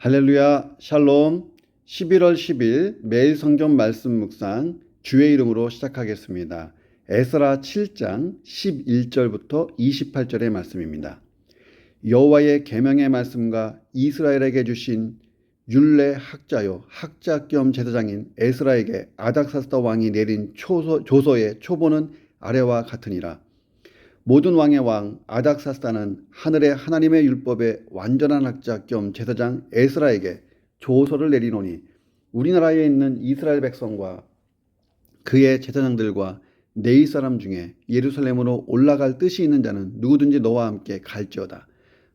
할렐루야 샬롬 11월 10일 매일 성경 말씀 묵상 주의 이름으로 시작하겠습니다. 에스라 7장 11절부터 28절의 말씀입니다. 여호와의 계명의 말씀과 이스라엘에게 주신 율례 학자요 학자 겸 제사장인 에스라에게 아닥사스다 왕이 내린 초소, 조서의 초보는 아래와 같으니라. 모든 왕의 왕 아닥사스다는 하늘의 하나님의 율법의 완전한 학자 겸 제사장 에스라에게 조서를 내리노니 우리나라에 있는 이스라엘 백성과 그의 제사장들과 네이 사람 중에 예루살렘으로 올라갈 뜻이 있는 자는 누구든지 너와 함께 갈지어다.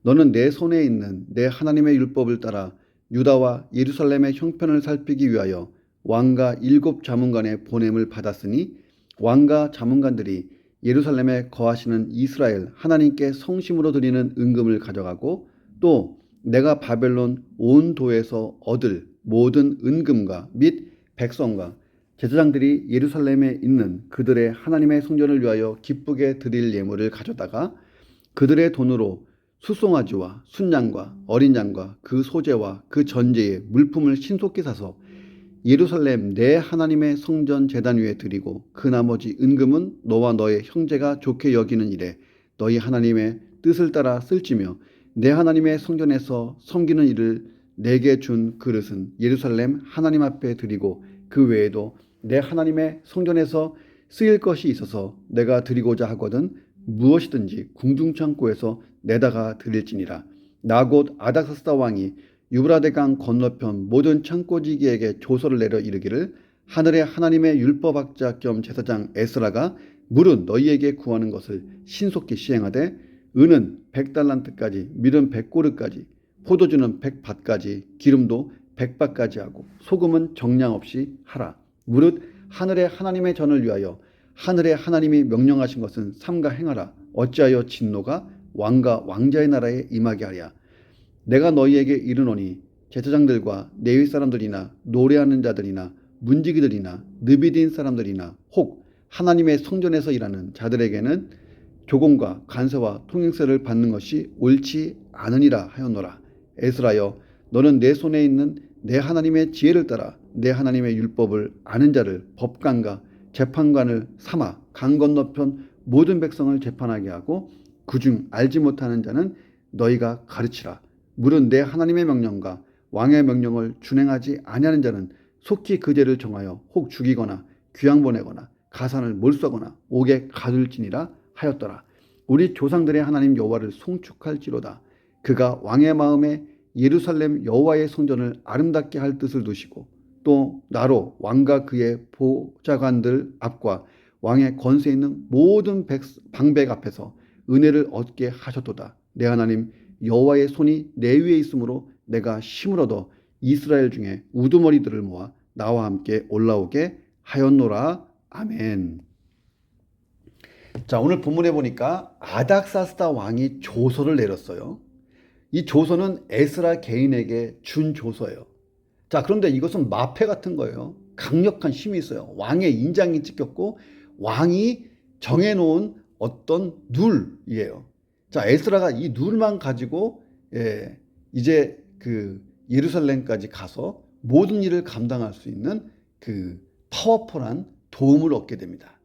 너는 내 손에 있는 내 하나님의 율법을 따라 유다와 예루살렘의 형편을 살피기 위하여 왕과 일곱 자문관의 보냄을 받았으니 왕과 자문관들이 예루살렘에 거하시는 이스라엘 하나님께 성심으로 드리는 은금을 가져가고 또 내가 바벨론 온 도에서 얻을 모든 은금과 및 백성과 제사장들이 예루살렘에 있는 그들의 하나님의 성전을 위하여 기쁘게 드릴 예물을 가져다가 그들의 돈으로 수송아지와 순양과 어린 양과 그 소재와 그 전제의 물품을 신속히 사서 예루살렘 내 하나님의 성전 재단 위에 드리고 그 나머지 은금은 너와 너의 형제가 좋게 여기는 일에 너희 하나님의 뜻을 따라 쓸지며 내 하나님의 성전에서 섬기는 일을 내게 준 그릇은 예루살렘 하나님 앞에 드리고 그 외에도 내 하나님의 성전에서 쓰일 것이 있어서 내가 드리고자 하거든 무엇이든지 궁중창고에서 내다가 드릴지니라. 나곧 아닥사스다 왕이 유브라데강 건너편 모든 창고지기에게 조서를 내려 이르기를 하늘의 하나님의 율법학자 겸 제사장 에스라가 물은 너희에게 구하는 것을 신속히 시행하되 은은 백달란트까지 밀은 백고르까지 포도주는 백밭까지 기름도 백밭까지 하고 소금은 정량 없이 하라. 무릇 하늘의 하나님의 전을 위하여 하늘의 하나님이 명령하신 것은 삼가 행하라. 어찌하여 진노가 왕과 왕자의 나라에 임하게 하랴 내가 너희에게 이르노니 제사장들과 레위 사람들이나 노래하는 자들이나 문지기들이나 느비딘 사람들이나 혹 하나님의 성전에서 일하는 자들에게는 조공과 간세와 통행세를 받는 것이 옳지 않으니라 하였노라. 에스라여 너는 내 손에 있는 내 하나님의 지혜를 따라 내 하나님의 율법을 아는 자를 법관과 재판관을 삼아 강 건너편 모든 백성을 재판하게 하고 그중 알지 못하는 자는 너희가 가르치라. 물은 내 하나님의 명령과 왕의 명령을 준행하지 아니하는 자는 속히 그 죄를 정하여 혹 죽이거나 귀양 보내거나 가산을 몰수하거나 옥에 가둘지니라 하였더라. 우리 조상들의 하나님 여호와를 송축할지로다. 그가 왕의 마음에 예루살렘 여호와의 성전을 아름답게 할 뜻을 두시고 또 나로 왕과 그의 보좌관들 앞과 왕의 권세 있는 모든 방백 앞에서 은혜를 얻게 하셨도다. 내 하나님 여호와의 손이 내 위에 있으므로 내가 힘을 얻어 이스라엘 중에 우두머리들을 모아 나와 함께 올라오게 하였노라. 아멘. 자, 오늘 본문에 보니까 아닥사스다 왕이 조서를 내렸어요. 이 조서는 에스라 개인에게 준 조서예요. 자, 그런데 이것은 마패 같은 거예요. 강력한 힘이 있어요. 왕의 인장이 찍혔고 왕이 정해놓은 어떤 룰이에요. 자, 에스라가 이 룰만 가지고 예, 이제 그 예루살렘까지 가서 모든 일을 감당할 수 있는 그 파워풀한 도움을 얻게 됩니다.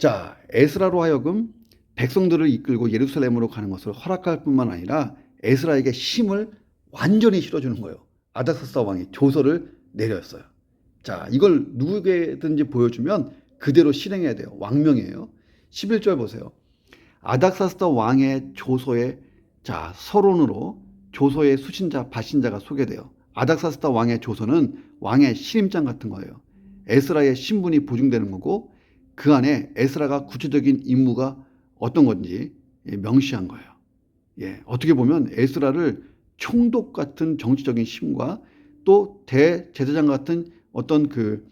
자, 에스라로 하여금 백성들을 이끌고 예루살렘으로 가는 것을 허락할 뿐만 아니라 에스라에게 힘을 완전히 실어주는 거예요. 아닥사스 왕이 조서를 내렸어요. 자, 이걸 누구에게든지 보여주면 그대로 실행해야 돼요. 왕명이에요. 11절 보세요. 아닥사스다 왕의 조서에 자 서론으로 조서의 수신자 바신자가 소개돼요. 아닥사스다 왕의 조서는 왕의 신임장 같은 거예요. 에스라의 신분이 보증되는 거고 그 안에 에스라가 구체적인 임무가 어떤 건지 명시한 거예요. 예, 어떻게 보면 에스라를 총독 같은 정치적인 힘과 또 대제사장 같은 어떤 그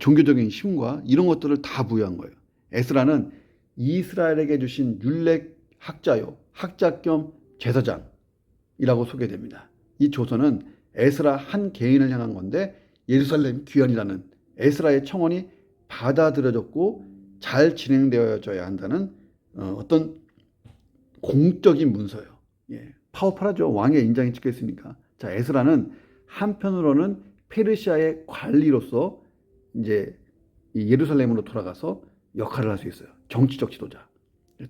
종교적인 힘과 이런 것들을 다 부여한 거예요. 에스라는 이스라엘에게 주신 율례 학자요, 학자 겸 제사장이라고 소개됩니다. 이 조서는 에스라 한 개인을 향한 건데 예루살렘 귀환이라는 에스라의 청원이 받아들여졌고 잘 진행되어져야 한다는 어, 어떤 공적인 문서예요. 예, 파워풀하죠. 왕의 인장이 찍혀 있으니까. 자, 에스라는 한편으로는 페르시아의 관리로서 이제 이 예루살렘으로 돌아가서 역할을 할 수 있어요. 정치적 지도자.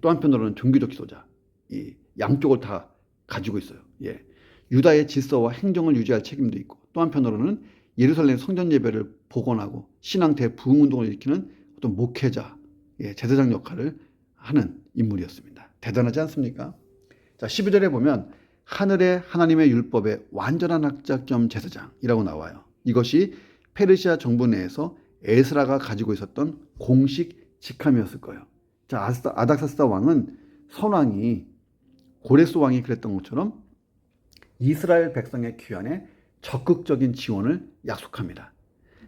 또 한편으로는 종교적 지도자. 이 양쪽을 다 가지고 있어요. 예. 유다의 질서와 행정을 유지할 책임도 있고 또 한편으로는 예루살렘 성전 예배를 복원하고 신앙 대부흥 운동을 일으키는 어떤 목회자, 예, 제사장 역할을 하는 인물이었습니다. 대단하지 않습니까? 자, 12절에 보면 하늘의 하나님의 율법의 완전한 학자 겸 제사장이라고 나와요. 이것이 페르시아 정부 내에서 에스라가 가지고 있었던 공식 직함이었을 거예요. 자, 아닥사스다 왕은 선왕이 고레스 왕이 그랬던 것처럼 이스라엘 백성의 귀환에 적극적인 지원을 약속합니다.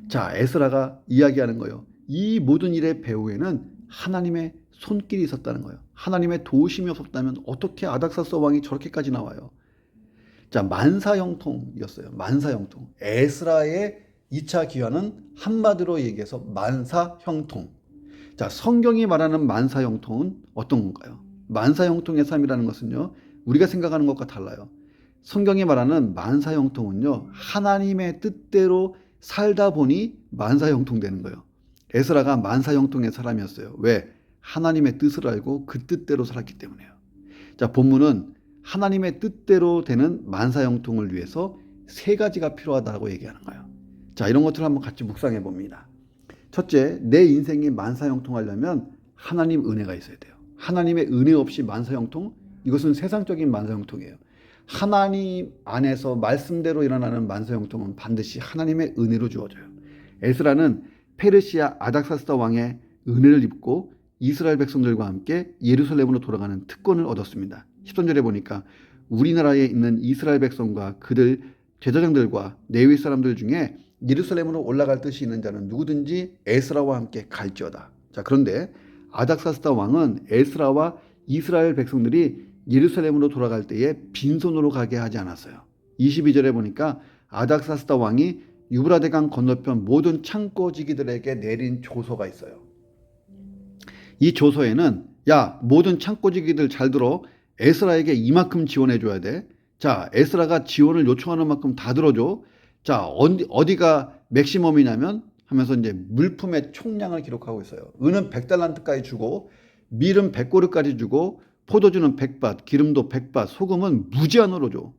자, 에스라가 이야기하는 거예요. 이 모든 일의 배후에는 하나님의 손길이 있었다는 거예요. 하나님의 도우심이 없었다면 어떻게 아닥사스 왕이 저렇게까지 나와요? 자, 만사형통이었어요. 만사형통. 에스라의 2차 기환은 한마디로 얘기해서 만사형통. 자, 성경이 말하는 만사형통은 어떤 건가요? 만사형통의 삶이라는 것은요, 우리가 생각하는 것과 달라요. 성경이 말하는 만사형통은요, 하나님의 뜻대로 살다 보니 만사형통 되는 거예요. 에스라가 만사형통의 사람이었어요. 왜? 하나님의 뜻을 알고 그 뜻대로 살았기 때문에요. 자, 본문은 하나님의 뜻대로 되는 만사형통을 위해서 세 가지가 필요하다고 얘기하는 거예요. 자, 이런 것들을 한번 같이 묵상해 봅니다. 첫째, 내 인생이 만사형통하려면 하나님 은혜가 있어야 돼요. 하나님의 은혜 없이 만사형통? 이것은 세상적인 만사형통이에요. 하나님 안에서 말씀대로 일어나는 만사형통은 반드시 하나님의 은혜로 주어져요. 에스라는 페르시아 아닥사스다 왕의 은혜를 입고 이스라엘 백성들과 함께 예루살렘으로 돌아가는 특권을 얻었습니다. 13절에 보니까 우리나라에 있는 이스라엘 백성과 그들 제사장들과 레위 사람들 중에 예루살렘으로 올라갈 뜻이 있는 자는 누구든지 에스라와 함께 갈지어다. 자, 그런데 아닥사스다 왕은 에스라와 이스라엘 백성들이 예루살렘으로 돌아갈 때에 빈손으로 가게 하지 않았어요. 22절에 보니까 아닥사스다 왕이 유브라데강 건너편 모든 창고지기들에게 내린 조서가 있어요. 이 조서에는 야 모든 창고지기들 잘 들어 에스라에게 이만큼 지원해 줘야 돼. 자 에스라가 지원을 요청하는 만큼 다 들어줘. 자 어디 어디가 맥시멈이냐면 하면서 이제 물품의 총량을 기록하고 있어요. 은은 100달란트까지 주고 밀은 100고르까지 주고 포도주는 100밭, 기름도 100밭, 소금은 무제한으로 줘.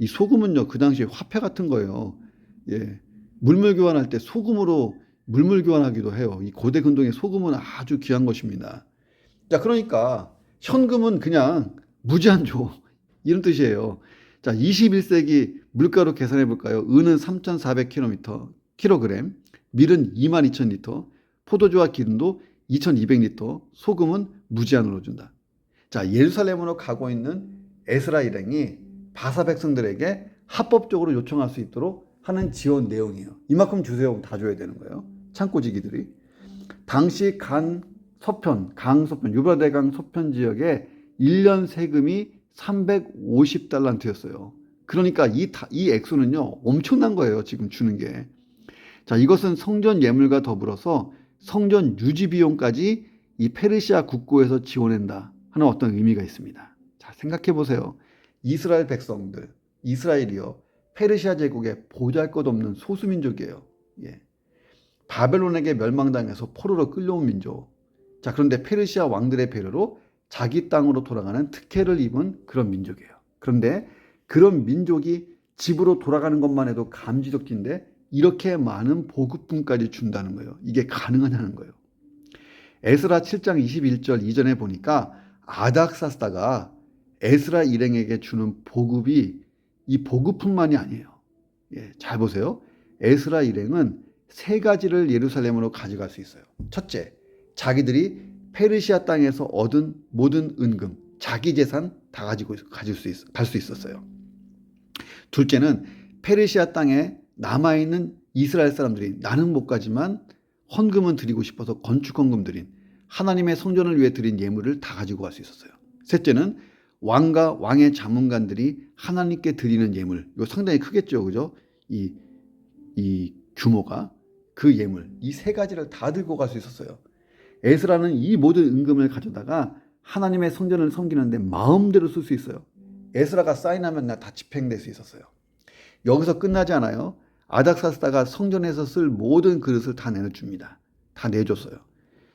이 소금은요 그 당시 화폐 같은 거예요. 예, 물물 교환할 때 소금으로 물물 교환하기도 해요. 이 고대 근동의 소금은 아주 귀한 것입니다. 자, 그러니까 현금은 그냥 무제한 줘. 이런 뜻이에요. 자, 21세기 물가로 계산해 볼까요? 은은 3,400km, 킬로그램, 밀은 22,000리터, 포도주와 기름도 2,200리터, 소금은 무제한으로 준다. 자, 예루살렘으로 가고 있는 에스라 일행이 바사 백성들에게 합법적으로 요청할 수 있도록 하는 지원 내용이에요. 이만큼 주세요. 다 줘야 되는 거예요. 창고지기들이. 당시 간 서편, 강 서편, 유브라데강 서편 지역에 1년 세금이 350달란트였어요. 그러니까 이, 다- 이 액수는요, 엄청난 거예요. 지금 주는 게. 자, 이것은 성전 예물과 더불어서 성전 유지 비용까지 이 페르시아 국고에서 지원한다 하는 어떤 의미가 있습니다. 자, 생각해 보세요. 이스라엘 백성들, 이스라엘이요. 페르시아 제국의 보잘 것 없는 소수민족이에요. 예. 바벨론에게 멸망당해서 포로로 끌려온 민족. 자, 그런데 페르시아 왕들의 배려로 자기 땅으로 돌아가는 특혜를 입은 그런 민족이에요. 그런데 그런 민족이 집으로 돌아가는 것만 해도 감지덕진데 이렇게 많은 보급품까지 준다는 거예요. 이게 가능하냐는 거예요. 에스라 7장 21절 이전에 보니까 아닥사스다가 에스라 일행에게 주는 보급이 이 보급뿐만이 아니에요. 예, 잘 보세요. 에스라 일행은 세 가지를 예루살렘으로 가져갈 수 있어요. 첫째, 자기들이 페르시아 땅에서 얻은 모든 은금, 자기 재산 다 가지고 있- 가질 수 있, 갈수 있었어요. 둘째는 페르시아 땅에 남아 있는 이스라엘 사람들이 나는 못 가지만 헌금은 드리고 싶어서 건축 헌금 드린 하나님의 성전을 위해 드린 예물을 다 가지고 갈 수 있었어요. 셋째는 왕과 왕의 자문관들이 하나님께 드리는 예물. 이거 상당히 크겠죠. 그죠? 이, 이 규모가 그 예물. 이 세 가지를 다 들고 갈 수 있었어요. 에스라는 이 모든 은금을 가져다가 하나님의 성전을 섬기는데 마음대로 쓸 수 있어요. 에스라가 사인하면 나 다 집행될 수 있었어요. 여기서 끝나지 않아요. 아닥사스다가 성전에서 쓸 모든 그릇을 다 내줍니다. 다 내줬어요.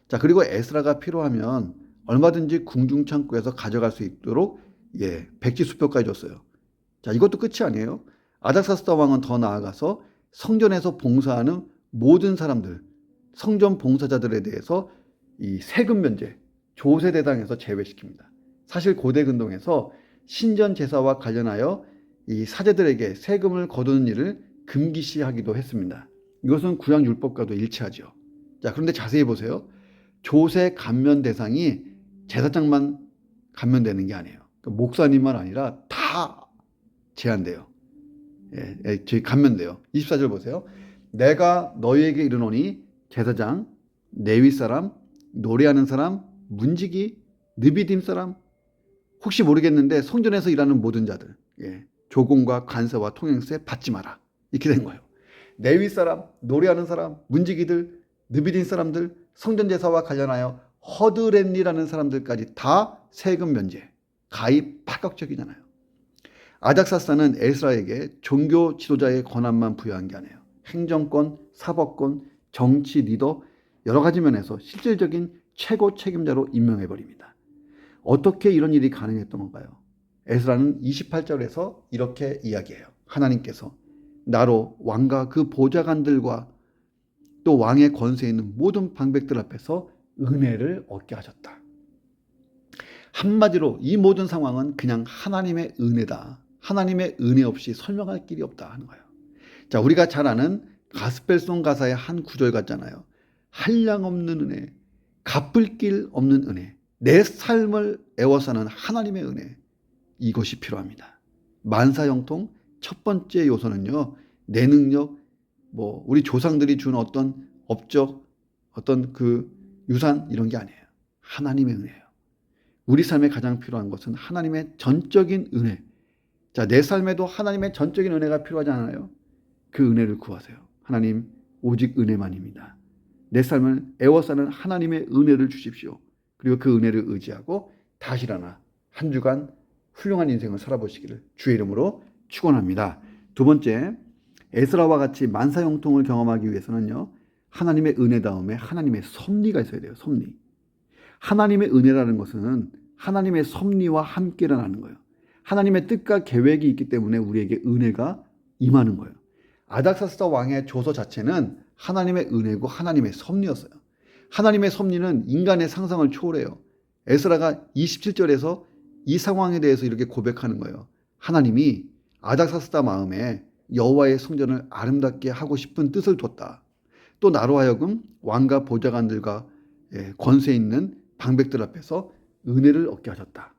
자, 그리고 에스라가 필요하면 얼마든지 궁중 창고에서 가져갈 수 있도록 예, 백지 수표까지 줬어요. 자, 이것도 끝이 아니에요. 아닥사스다 왕은 더 나아가서 성전에서 봉사하는 모든 사람들, 성전 봉사자들에 대해서 이 세금 면제, 조세 대상에서 제외시킵니다. 사실 고대 근동에서 신전 제사와 관련하여 이 사제들에게 세금을 거두는 일을 금기시하기도 했습니다. 이것은 구약 율법과도 일치하죠. 자, 그런데 자세히 보세요. 조세 감면 대상이 제사장만 감면되는 게 아니에요. 그러니까 목사님만 아니라 다 제한돼요. 예, 예, 감면돼요. 24절 보세요. 내가 너희에게 이르노니 제사장, 내위 사람, 노래하는 사람, 문지기, 느비딤 사람, 혹시 모르겠는데 성전에서 일하는 모든 자들, 예, 조공과 관세와 통행세 받지 마라. 이렇게 된 거예요. 내위 사람, 노래하는 사람, 문지기들, 느비딘 사람들, 성전 제사와 관련하여 허드렛리라는 사람들까지 다 세금 면제, 가입 파격적이잖아요. 아닥사스는 에스라에게 종교 지도자의 권한만 부여한 게 아니에요. 행정권, 사법권, 정치 리더 여러 가지 면에서 실질적인 최고 책임자로 임명해 버립니다. 어떻게 이런 일이 가능했던 건가요? 에스라는 28절에서 이렇게 이야기해요. 하나님께서 나로 왕과 그 보좌관들과 또 왕의 권세에 있는 모든 방백들 앞에서 은혜를 얻게 하셨다. 한마디로 이 모든 상황은 그냥 하나님의 은혜다. 하나님의 은혜 없이 설명할 길이 없다 하는 거예요. 자, 우리가 잘 아는 가스펠송 가사의 한 구절 같잖아요. 한량 없는 은혜, 갚을 길 없는 은혜, 내 삶을 애워사는 하나님의 은혜. 이것이 필요합니다. 만사형통 첫 번째 요소는요. 내 능력, 뭐 우리 조상들이 준 어떤 업적, 어떤 그 유산 이런 게 아니에요. 하나님의 은혜예요. 우리 삶에 가장 필요한 것은 하나님의 전적인 은혜. 자, 내 삶에도 하나님의 전적인 은혜가 필요하지 않아요? 그 은혜를 구하세요. 하나님, 오직 은혜만입니다. 내 삶을 애워싸는 하나님의 은혜를 주십시오. 그리고 그 은혜를 의지하고 다시 일어나 한 주간 훌륭한 인생을 살아보시기를 주의 이름으로 축원합니다. 두 번째, 에스라와 같이 만사형통을 경험하기 위해서는요. 하나님의 은혜 다음에 하나님의 섭리가 있어야 돼요. 섭리. 하나님의 은혜라는 것은 하나님의 섭리와 함께 일어나는 거예요. 하나님의 뜻과 계획이 있기 때문에 우리에게 은혜가 임하는 거예요. 아닥사스다 왕의 조서 자체는 하나님의 은혜고 하나님의 섭리였어요. 하나님의 섭리는 인간의 상상을 초월해요. 에스라가 27절에서 이 상황에 대해서 이렇게 고백하는 거예요. 하나님이 아닥사스다 마음에 여호와의 성전을 아름답게 하고 싶은 뜻을 뒀다. 또 나로 하여금 왕과 보좌관들과 예, 권세 있는 방백들 앞에서 은혜를 얻게 하셨다.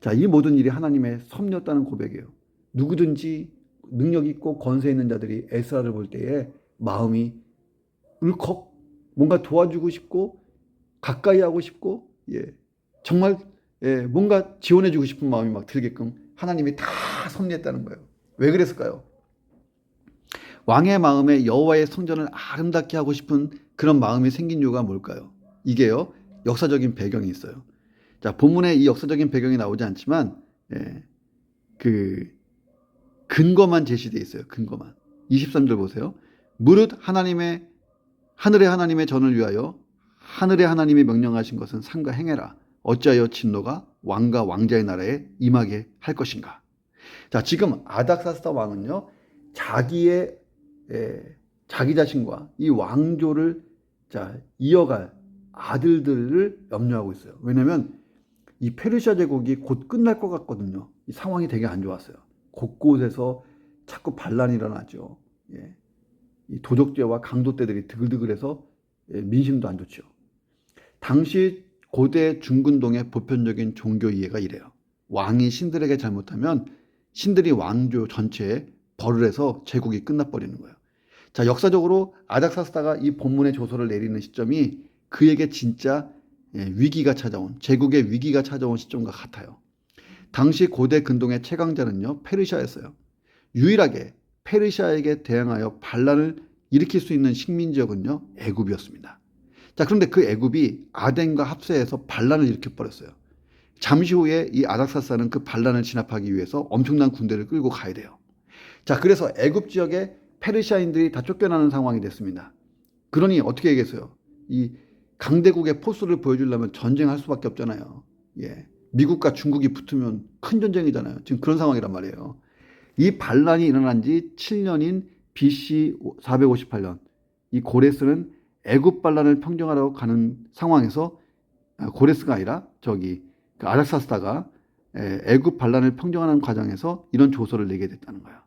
자, 이 모든 일이 하나님의 섭리였다는 고백이에요. 누구든지 능력 있고 권세 있는 자들이 에스라를 볼 때에 마음이 울컥 뭔가 도와주고 싶고 가까이 하고 싶고 예, 정말 예, 뭔가 지원해주고 싶은 마음이 막 들게끔 하나님이 다 섭리했다는 거예요. 왜 그랬을까요? 왕의 마음에 여호와의 성전을 아름답게 하고 싶은 그런 마음이 생긴 이유가 뭘까요? 이게요 역사적인 배경이 있어요. 자 본문에 이 역사적인 배경이 나오지 않지만 예, 그 근거만 제시되어 있어요. 근거만. 23절 보세요. 무릇 하나님의 하늘의 하나님의 전을 위하여 하늘의 하나님이 명령하신 것은 상가 행해라. 어찌하여 진노가 왕과 왕자의 나라에 임하게 할 것인가? 자, 지금 아닥사스다 왕은요. 자기의 에, 자기 자신과 이 왕조를 자, 이어갈 아들들을 염려하고 있어요. 왜냐면 이 페르시아 제국이 곧 끝날 것 같거든요. 이 상황이 되게 안 좋았어요. 곳곳에서 자꾸 반란이 일어나죠. 예. 이 도적죄와 강도떼들이 드글드글해서 예, 민심도 안 좋죠. 당시 고대 중근동의 보편적인 종교 이해가 이래요. 왕이 신들에게 잘못하면 신들이 왕조 전체에 벌을 해서 제국이 끝나버리는 거예요. 자, 역사적으로 아닥사스다가 이 본문의 조서를 내리는 시점이 그에게 진짜 예, 위기가 찾아온, 제국의 위기가 찾아온 시점과 같아요. 당시 고대 근동의 최강자는요, 페르시아였어요. 유일하게 페르시아에게 대항하여 반란을 일으킬 수 있는 식민지역은요, 애굽이었습니다. 자, 그런데 그 애굽이 아덴과 합세해서 반란을 일으켜 버렸어요. 잠시 후에 이 아닥사스는 그 반란을 진압하기 위해서 엄청난 군대를 끌고 가야 돼요. 자, 그래서 애굽 지역에 페르시아인들이 다 쫓겨나는 상황이 됐습니다. 그러니 어떻게 얘기했어요? 이 강대국의 포스를 보여주려면 전쟁할 수밖에 없잖아요. 예. 미국과 중국이 붙으면 큰 전쟁이잖아요. 지금 그런 상황이란 말이에요. 이 반란이 일어난 지 7년인 BC 458년 이 고레스는 애굽 반란을 평정하려고 가는 상황에서 아, 고레스가 아니라 저기 그 아닥사스다가 에, 애굽 반란을 평정하는 과정에서 이런 조서를 내게 됐다는 거예요.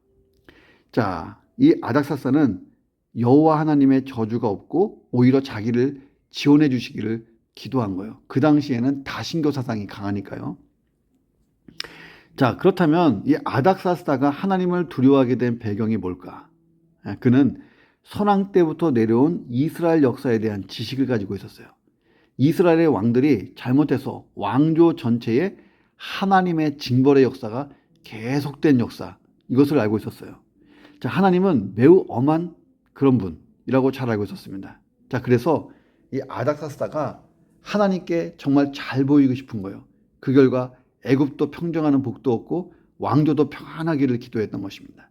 자, 이 아닥사스는 여호와 하나님의 저주가 없고 오히려 자기를 지원해 주시기를 기도한 거예요. 그 당시에는 다신교 사상이 강하니까요. 자, 그렇다면 이 아닥사스다가 하나님을 두려워하게 된 배경이 뭘까? 아, 그는 선왕 때부터 내려온 이스라엘 역사에 대한 지식을 가지고 있었어요. 이스라엘의 왕들이 잘못해서 왕조 전체에 하나님의 징벌의 역사가 계속된 역사, 이것을 알고 있었어요. 자, 하나님은 매우 엄한 그런 분이라고 잘 알고 있었습니다. 자, 그래서 이 아닥사스다가 하나님께 정말 잘 보이고 싶은 거예요. 그 결과 애굽도 평정하는 복도 없고 왕조도 평안하기를 기도했던 것입니다.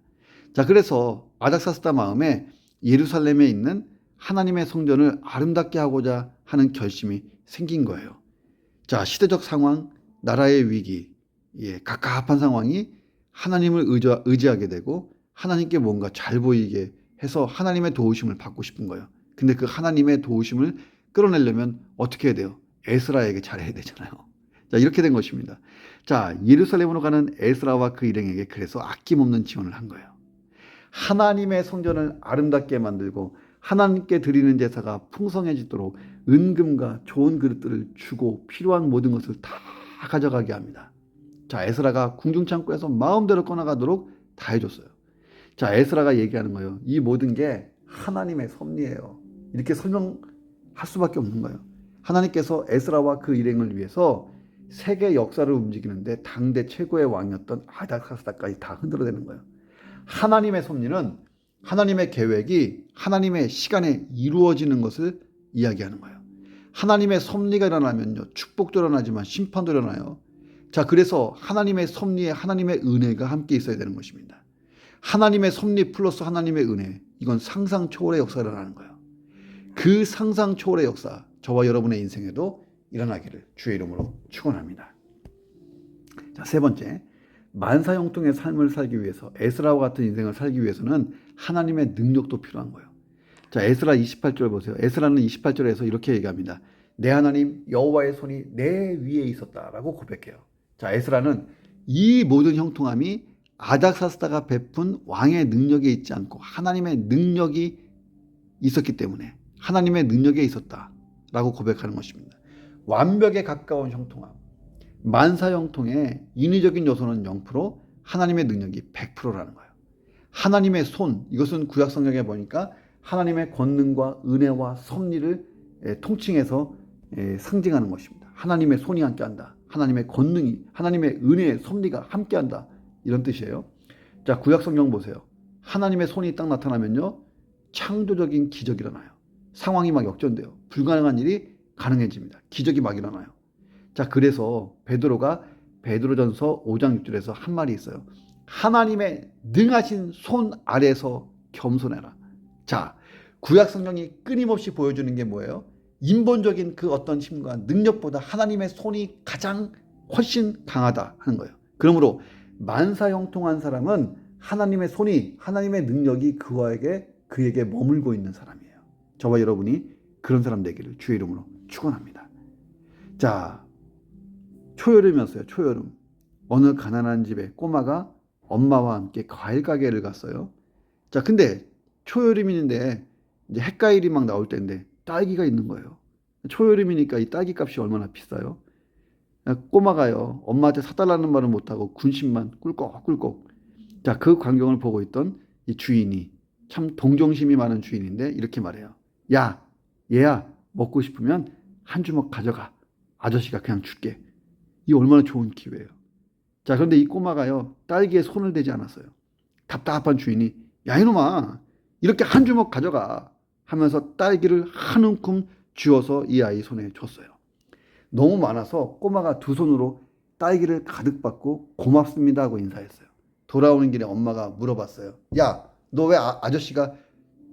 자, 그래서 아닥사스다 마음에 예루살렘에 있는 하나님의 성전을 아름답게 하고자 하는 결심이 생긴 거예요. 자, 시대적 상황, 나라의 위기, 예, 갑갑한 상황이 하나님을 의지, 의지하게 되고 하나님께 뭔가 잘 보이게 해서 하나님의 도우심을 받고 싶은 거예요. 근데 그 하나님의 도우심을 끌어내려면 어떻게 해야 돼요? 에스라에게 잘해야 되잖아요. 자, 이렇게 된 것입니다. 자, 예루살렘으로 가는 에스라와 그 일행에게 그래서 아낌없는 지원을 한 거예요. 하나님의 성전을 아름답게 만들고 하나님께 드리는 제사가 풍성해지도록 은금과 좋은 그릇들을 주고 필요한 모든 것을 다 가져가게 합니다. 자, 에스라가 궁중창고에서 마음대로 꺼나가도록 다 해줬어요. 자, 에스라가 얘기하는 거예요. 이 모든 게 하나님의 섭리예요. 이렇게 설명할 수밖에 없는 거예요. 하나님께서 에스라와 그 일행을 위해서 세계 역사를 움직이는데 당대 최고의 왕이었던 아닥사스다까지 다 흔들어대는 거예요. 하나님의 섭리는 하나님의 계획이 하나님의 시간에 이루어지는 것을 이야기하는 거예요. 하나님의 섭리가 일어나면요. 축복도 일어나지만 심판도 일어나요. 자, 그래서 하나님의 섭리에 하나님의 은혜가 함께 있어야 되는 것입니다. 하나님의 섭리 플러스 하나님의 은혜. 이건 상상 초월의 역사가 일어나는 거예요. 그 상상 초월의 역사, 저와 여러분의 인생에도 일어나기를 주의 이름으로 축원합니다. 자, 세 번째. 만사 형통의 삶을 살기 위해서 에스라와 같은 인생을 살기 위해서는 하나님의 능력도 필요한 거예요. 자, 에스라 28절 보세요. 에스라는 28절에서 이렇게 얘기합니다. 내 하나님 여호와의 손이 내 위에 있었다라고 고백해요. 자, 에스라는 이 모든 형통함이 아닥사스다가 베푼 왕의 능력에 있지 않고 하나님의 능력이 있었기 때문에 하나님의 능력에 있었다라고 고백하는 것입니다. 완벽에 가까운 형통함. 만사 형통의 인위적인 요소는 0%, 하나님의 능력이 100%라는 거예요. 하나님의 손, 이것은 구약 성경에 보니까 하나님의 권능과 은혜와 섭리를 통칭해서 상징하는 것입니다. 하나님의 손이 함께한다. 하나님의 권능이, 하나님의 은혜의 섭리가 함께한다. 이런 뜻이에요. 자, 구약 성경 보세요. 하나님의 손이 딱 나타나면요. 창조적인 기적이 일어나요. 상황이 막 역전돼요. 불가능한 일이 가능해집니다. 기적이 막 일어나요. 자, 그래서 베드로가 베드로전서 5장 6절에서 한 말이 있어요. 하나님의 능하신 손 아래서 겸손해라. 자, 구약 성경이 끊임없이 보여주는 게 뭐예요? 인본적인 그 어떤 힘과 능력보다 하나님의 손이 가장 훨씬 강하다 하는 거예요. 그러므로 만사 형통한 사람은 하나님의 손이 하나님의 능력이 그와에게 그에게 머물고 있는 사람이에요. 저와 여러분이 그런 사람 되기를 주의 이름으로 축원합니다. 자, 초여름이었어요. 초여름. 어느 가난한 집에 꼬마가 엄마와 함께 과일 가게를 갔어요. 자, 근데 초여름인데 이제 핵과일이 막 나올 때인데 딸기가 있는 거예요. 초여름이니까 이 딸기 값이 얼마나 비싸요? 꼬마가요. 엄마한테 사달라는 말은 못하고 군심만 꿀꺽꿀꺽. 자, 그 광경을 보고 있던 이 주인이 참 동정심이 많은 주인인데 이렇게 말해요. 야, 얘야, 먹고 싶으면 한 주먹 가져가. 아저씨가 그냥 줄게. 이 얼마나 좋은 기회예요. 자, 그런데 이 꼬마가요, 딸기에 손을 대지 않았어요. 답답한 주인이, 야, 이놈아, 이렇게 한 주먹 가져가. 하면서 딸기를 한 움큼 쥐어서 이 아이 손에 줬어요. 너무 많아서 꼬마가 두 손으로 딸기를 가득 받고 고맙습니다 하고 인사했어요. 돌아오는 길에 엄마가 물어봤어요. 야, 너 왜 아, 아저씨가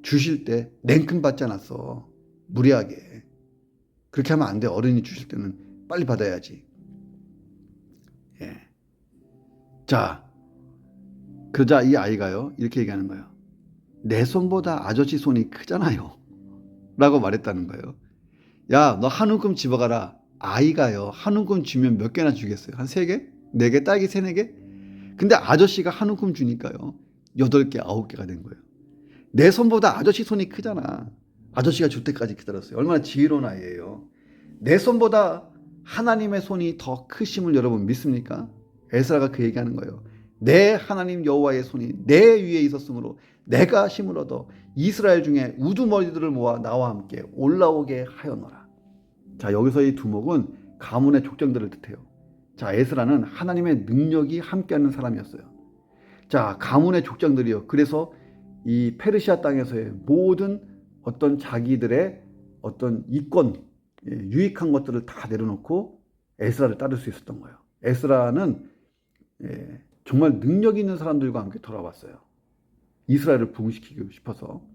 주실 때 냉큼 받지 않았어? 무리하게. 그렇게 하면 안 돼. 어른이 주실 때는 빨리 받아야지. 예. 자, 그러자 이 아이가요, 이렇게 얘기하는 거예요. 내 손보다 아저씨 손이 크잖아요. 라고 말했다는 거예요. 야, 너 한 움큼 집어가라. 아이가요, 한 움큼 주면 몇 개나 주겠어요? 한 세 개? 네 개? 딸기 세네 개? 근데 아저씨가 한 움큼 주니까요, 여덟 개, 아홉 개가 된 거예요. 내 손보다 아저씨 손이 크잖아. 아저씨가 줄 때까지 기다렸어요. 얼마나 지혜로운 아이예요. 내 손보다 하나님의 손이 더 크심을 여러분 믿습니까? 에스라가 그 얘기하는 거예요. 내 하나님 여호와의 손이 내 위에 있었으므로 내가 힘을 얻어 이스라엘 중에 우두머리들을 모아 나와 함께 올라오게 하였노라. 자 여기서 이 두목은 가문의 족장들을 뜻해요. 자 에스라는 하나님의 능력이 함께하는 사람이었어요. 자 가문의 족장들이요. 그래서 이 페르시아 땅에서의 모든 어떤 자기들의 어떤 이권 예, 유익한 것들을 다 내려놓고 에스라를 따를 수 있었던 거예요. 에스라는 예, 정말 능력 있는 사람들과 함께 돌아왔어요. 이스라엘을 부흥시키고 싶어서.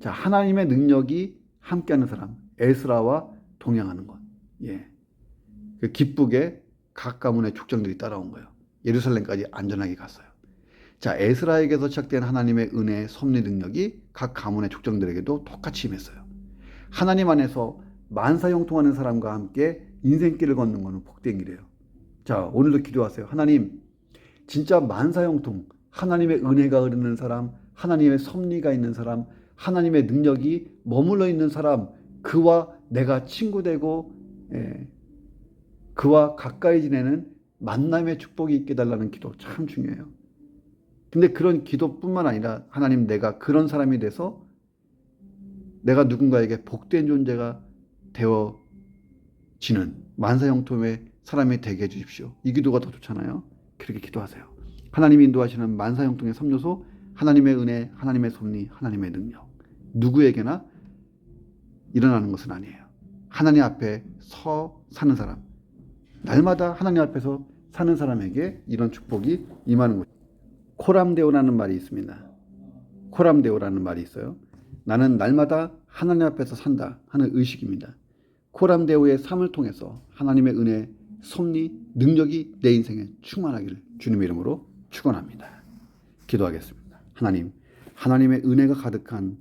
자, 하나님의 능력이 함께하는 사람, 에스라와 동행하는 것. 예. 그 기쁘게 각 가문의 족장들이 따라온 거예요. 예루살렘까지 안전하게 갔어요. 자, 에스라에게서 시작된 하나님의 은혜의 섭리 능력이 각 가문의 족장들에게도 똑같이 임했어요. 하나님 안에서 만사 형통하는 사람과 함께 인생길을 걷는 것은 복된 길이에요. 자, 오늘도 기도하세요. 하나님, 진짜 만사 형통, 하나님의 은혜가 흐르는 사람, 하나님의 섭리가 있는 사람, 하나님의 능력이 머물러 있는 사람, 그와 내가 친구 되고, 예, 그와 가까이 지내는 만남의 축복이 있게 달라는 기도 참 중요해요. 근데 그런 기도뿐만 아니라 하나님 내가 그런 사람이 돼서 내가 누군가에게 복된 존재가 되어지는 만사형통의 사람이 되게 해주십시오. 이 기도가 더 좋잖아요. 그렇게 기도하세요. 하나님이 인도하시는 만사형통의 3요소 하나님의 은혜, 하나님의 섭리, 하나님의 능력 누구에게나 일어나는 것은 아니에요. 하나님 앞에 서 사는 사람 날마다 하나님 앞에서 사는 사람에게 이런 축복이 임하는 거죠. 코람데오라는 말이 있습니다. 코람데오라는 말이 있어요. 나는 날마다 하나님 앞에서 산다 하는 의식입니다. 코람데오의 삶을 통해서 하나님의 은혜, 섭리, 능력이 내 인생에 충만하기를 주님의 이름으로 축원합니다. 기도하겠습니다. 하나님, 하나님의 은혜가 가득한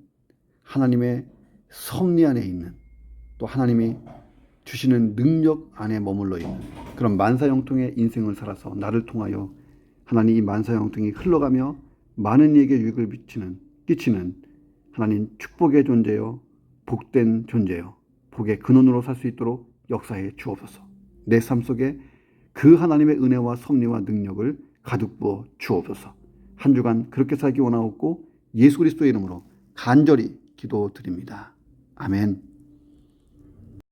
하나님의 섭리 안에 있는 또 하나님이 주시는 능력 안에 머물러 있는 그런 만사형통의 인생을 살아서 나를 통하여 하나님 이 만사 형통이 흘러가며 많은 이에게 유익을 미치는 끼치는 하나님 축복의 존재요 복된 존재요 복의 근원으로 살 수 있도록 역사해 주옵소서. 내 삶 속에 그 하나님의 은혜와 섭리와 능력을 가득 부어 주옵소서. 한 주간 그렇게 살기 원하옵고 예수 그리스도의 이름으로 간절히 기도드립니다. 아멘.